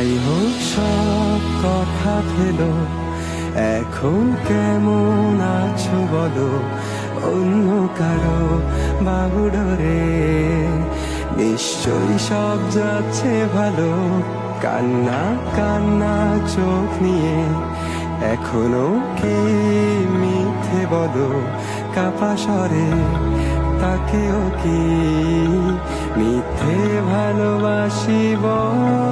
যাই হোক, সব কথা ফেলো এখন কেমন আছো বলো? অন্য কারও বাহুডরে নিশ্চয়ই সব যাচ্ছে ভালো। কান্না কান্না, চোখ নিয়ে। এখনও কি মিথ্যে বলো? কাপা স্বরে, তাকেও কি মিথ্যে ভালোবাসি বলো?